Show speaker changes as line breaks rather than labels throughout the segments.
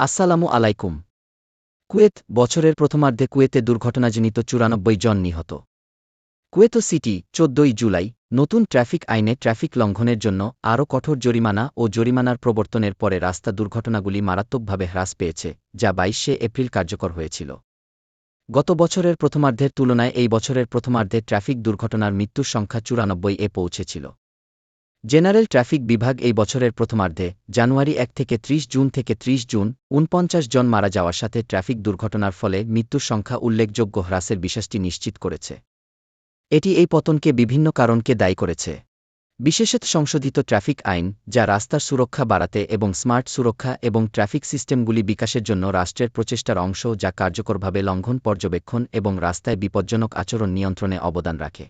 আসসালামু আলাইকুম। কুয়েত, বছরের প্রথমার্ধে কুয়েতে দুর্ঘটনাজনিত চুরানব্বই জন নিহত। কুয়েত সিটি, চোদ্দই জুলাই, নতুন ট্রাফিক আইনে ট্রাফিক লঙ্ঘনের জন্য আরও কঠোর জরিমানা ও জরিমানার প্রবর্তনের পরে রাস্তা দুর্ঘটনাগুলি মারাত্মকভাবে হ্রাস পেয়েছে, যা বাইশে এপ্রিল কার্যকর হয়েছিল। গত বছরের প্রথমার্ধের তুলনায় এই বছরের প্রথমার্ধে ট্রাফিক দুর্ঘটনার মৃত্যুর সংখ্যা চুরানব্বই এ পৌঁছেছিল। জেনারেল ট্রাফিক বিভাগ এই বছরের প্রথমার্ধে, জানুয়ারি এক থেকে ৩০ জুন থেকে ৩০ জুন উনপঞ্চাশ জন মারা যাওয়ার সাথে ট্রাফিক দুর্ঘটনার ফলে মৃত্যুর সংখ্যা উল্লেখযোগ্য হ্রাসের বিষয়টি নিশ্চিত করেছে। এটি এই পতনকে বিভিন্ন কারণকে দায়ী করেছে। বিশেষত সংশোধিত ট্রাফিক আইন, যা রাস্তার সুরক্ষা বাড়াতে এবং স্মার্ট সুরক্ষা এবং ট্রাফিক সিস্টেমগুলি বিকাশের জন্য রাষ্ট্রের প্রচেষ্টার অংশ যা কার্যকরভাবে লঙ্ঘন, পর্যবেক্ষণ এবং রাস্তায় বিপজ্জনক আচরণ নিয়ন্ত্রণে অবদান রাখে।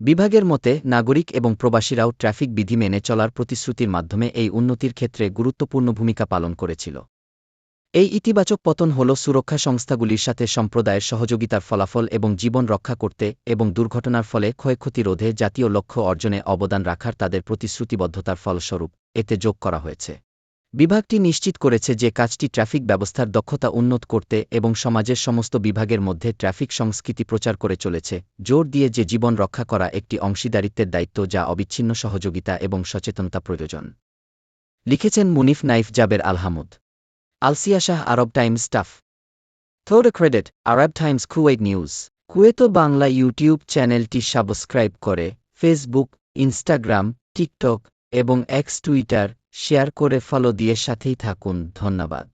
বিভাগের মতে, নাগরিক এবং প্রবাসীরাও ট্রাফিক বিধি মেনে চলার প্রতিশ্রুতির মাধ্যমে এই উন্নতির ক্ষেত্রে গুরুত্বপূর্ণ ভূমিকা পালন করেছিল। এই ইতিবাচক পতন হল সুরক্ষা সংস্থাগুলির সাথে সম্প্রদায়ের সহযোগিতার ফলাফল এবং জীবন রক্ষা করতে এবং দুর্ঘটনার ফলে ক্ষয়ক্ষতি রোধে জাতীয় লক্ষ্য অর্জনে অবদান রাখার তাদের প্রতিশ্রুতিবদ্ধতার ফলস্বরূপ এতে যোগ করা হয়েছে। বিভাগটি নিশ্চিত করেছে যে কাজটি ট্রাফিক ব্যবস্থার দক্ষতা উন্নত করতে এবং সমাজের সমস্ত বিভাগের মধ্যে ট্রাফিক সংস্কৃতি প্রচার করে চলেছে, জোর দিয়ে যে জীবন রক্ষা করা একটি অংশীদারিত্বের দায়িত্ব যা অবিচ্ছিন্ন সহযোগিতা এবং সচেতনতা প্রয়োজন। লিখেছেন মুনিফ নাইফ জাবের আলহামুদ। আলসিয়া শাহ, Arab Times staff থোড credit, Arab Times Kuwait news. কুয়েতো Bangla YouTube চ্যানেলটি সাবস্ক্রাইব করে, ফেসবুক, ইনস্টাগ্রাম, টিকটক এবং এক্স টুইটার শেয়ার করে ফলো দিয়ে সাথেই থাকুন। ধন্যবাদ।